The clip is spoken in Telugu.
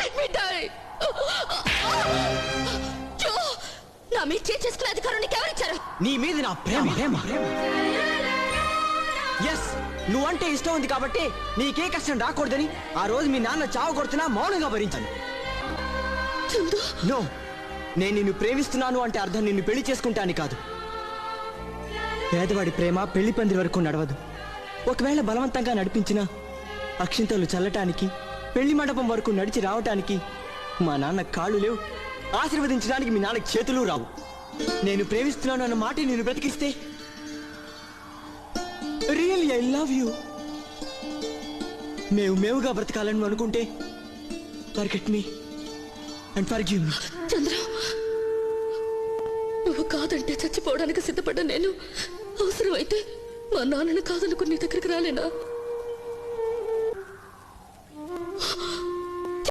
లెట్ మీ డై జో నా మీద చేసుకునే అధికారం నీకు ఎవరిచ్చారు నీ మీద నా ప్రేమ. ప్రేమ. ఎస్ నువ్వంటే ఇష్టం ఉంది కాబట్టి నీకే కష్టం రాకూడదని ఆ రోజు మీ నాన్న చావు కొడుతున్నా మౌనంగా భరించాను. చందు. నో నేను నిన్ను ప్రేమిస్తున్నాను అంటే అర్థం నిన్ను పెళ్ళి చేసుకుంటాను కాదు. పేదవాడి ప్రేమ పెళ్ళి పందిరి వరకు నడవదు. ఒకవేళ బలవంతంగా నడిపించినా అక్షింతలు చల్లటానికి పెళ్ళి మండపం వరకు నడిచి రావటానికి మా నాన్న కాళ్ళు లేవు. ఆశీర్వదించడానికి మీ నాన్నకి చేతులు రావు. నేను ప్రేమిస్తున్నాను అన్న మాట నేను బ్రతికిస్తే రియల్లీ ఐ లవ్ యూ మేము మేవుగా బ్రతకాలని అనుకుంటే forget me and forgive me Chandra నువ్వు కాదంటే చచ్చిపోవడానికి సిద్ధపడ్డా నేను. అవసరమైతే మా నాన్నను కాదనుకుని నీ దగ్గరికి రాలేనా?